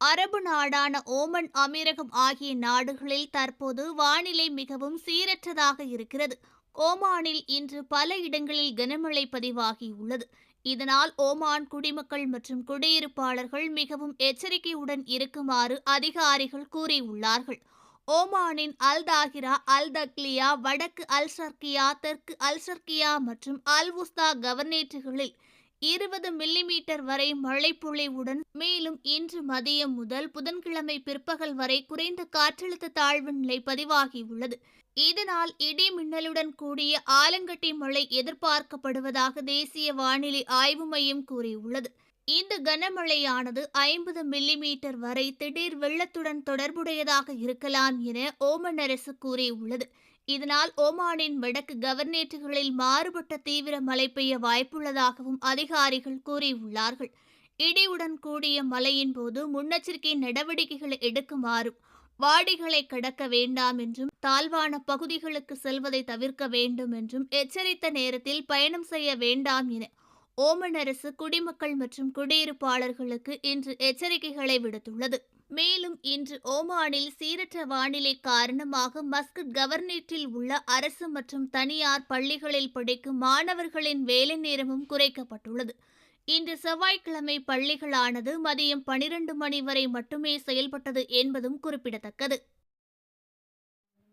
அரபு நாடான ஓமன் அமீரகம் ஆகிய நாடுகளில் தற்போது வானிலை மிகவும் சீரற்றதாக இருக்கிறது. ஓமானில் இன்று பல இடங்களில் கனமழை பதிவாகியுள்ளது. இதனால் ஓமான் குடிமக்கள் மற்றும் குடியிருப்பாளர்கள் மிகவும் எச்சரிக்கையுடன் இருக்குமாறு அதிகாரிகள் கூறியுள்ளார்கள். ஓமானின் அல் தாகிரா அல் தக்லியா வடக்கு அல் சர்க்கியா தெற்கு அல் சர்க்கியா மற்றும் அல் உஸ்தா கவர்னேட்டுகளில் இருபது மில்லிமீட்டர் வரை மழைப்பொழிவுடன் மேலும் இன்று மதியம் முதல் புதன்கிழமை பிற்பகல் வரை குறைந்த காற்றழுத்த தாழ்வு நிலை பதிவாகியுள்ளது இதனால் இடி மின்னலுடன் கூடிய ஆலங்கட்டி மழை எதிர்பார்க்கப்படுவதாக தேசிய வானிலை ஆய்வு மையம் கூறியுள்ளது. இந்த கனமழையானது ஐம்பது மில்லிமீட்டர் வரை திடீர் வெள்ளத்துடன் தொடர்புடையதாக இருக்கலாம் என ஓமன் அரசு கூறியுள்ளது. இதனால் ஓமானின் வடக்கு கவர்னேட்டுகளில் மாறுபட்ட தீவிர மழை பெய்ய வாய்ப்புள்ளதாகவும் அதிகாரிகள் கூறியுள்ளார்கள். இடியுடன் கூடிய மழையின் போது முன்னெச்சரிக்கை நடவடிக்கைகளை எடுக்குமாறும் வாடிகளை கடக்க வேண்டாம் என்றும் தாழ்வான பகுதிகளுக்கு செல்வதை தவிர்க்க வேண்டும் என்றும் எச்சரித்த நேரத்தில் பயணம் செய்ய வேண்டாம் என ஓமன் அரசு குடிமக்கள் மற்றும் குடியிருப்பாளர்களுக்கு இன்று எச்சரிக்கைகளை விடுத்துள்ளது. மேலும் இன்று ஓமானில் சீரற்ற வானிலை காரணமாக மஸ்கட் கவர்னேட்டில் உள்ள அரசு மற்றும் தனியார் பள்ளிகளில் படிக்கும் மாணவர்களின் வேலை நேரமும் குறைக்கப்பட்டுள்ளது. இன்று செவ்வாய்க்கிழமை பள்ளிகளானது மதியம் பனிரெண்டு மணி வரை மட்டுமே செயல்பட்டது என்பதும் குறிப்பிடத்தக்கது.